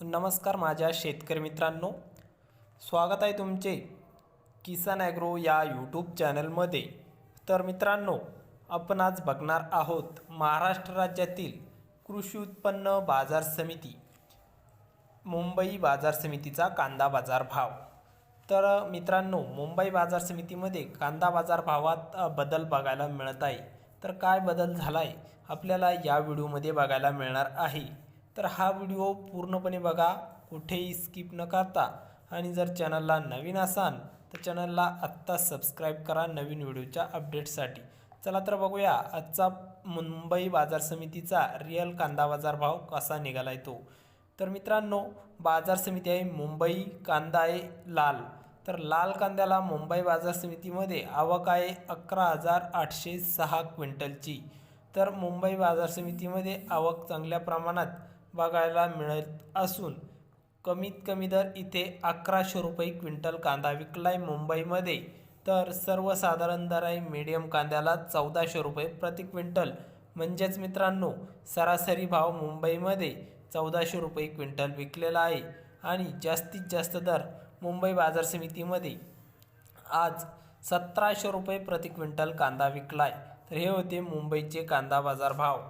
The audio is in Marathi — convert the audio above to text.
नमस्कार माझ्या शेतकरी मित्रांनो. स्वागत आहे तुमचे किसान ॲग्रो या यूट्यूब चॅनलमध्ये. तर मित्रांनो आपण आज बघणार आहोत महाराष्ट्र राज्यातील कृषी उत्पन्न बाजार समिती मुंबई बाजार समितीचा कांदा बाजार भाव. तर मित्रांनो मुंबई बाजार समितीमध्ये कांदा बाजार भावात बदल बघायला मिळत आहे. तर काय बदल झाला आहे आपल्याला या व्हिडिओमध्ये बघायला मिळणार आहे. तर हा व्हिडिओ पूर्णपणे बघा कुठेही स्किप न करता. आणि जर चॅनलला नवीन असाल तर चॅनलला आत्ता सबस्क्राईब करा नवीन व्हिडिओच्या अपडेटसाठी चला तर बघूया आजचा मुंबई बाजार समितीचा रिअल कांदा बाजार भाव कसा निघाला आहे तो. तर मित्रांनो बाजार समिती आहे मुंबई कांदा आहे लाल. तर लाल कांद्याला मुंबई बाजार समितीमध्ये आवक आहे अकरा हजार आठशे सहा क्विंटलची. तर मुंबई बाजार समितीमध्ये आवक चांगल्या प्रमाणात बघायला मिळत असून कमीत कमी दर इथे अकराशे रुपये क्विंटल कांदा विकलाय मुंबईमध्ये. तर सर्वसाधारण दर आहे मीडियम कांद्याला चौदाशे रुपये प्रति क्विंटल. म्हणजेच मित्रांनो सरासरी भाव मुंबईमध्ये चौदाशे रुपये क्विंटल विकलेला आहे. आणि जास्तीत जास्त दर मुंबई बाजार समितीमध्ये आज सतराशे रुपये प्रति क्विंटल कांदा विकलाय. तर हे होते मुंबईचे कांदा बाजार भाव.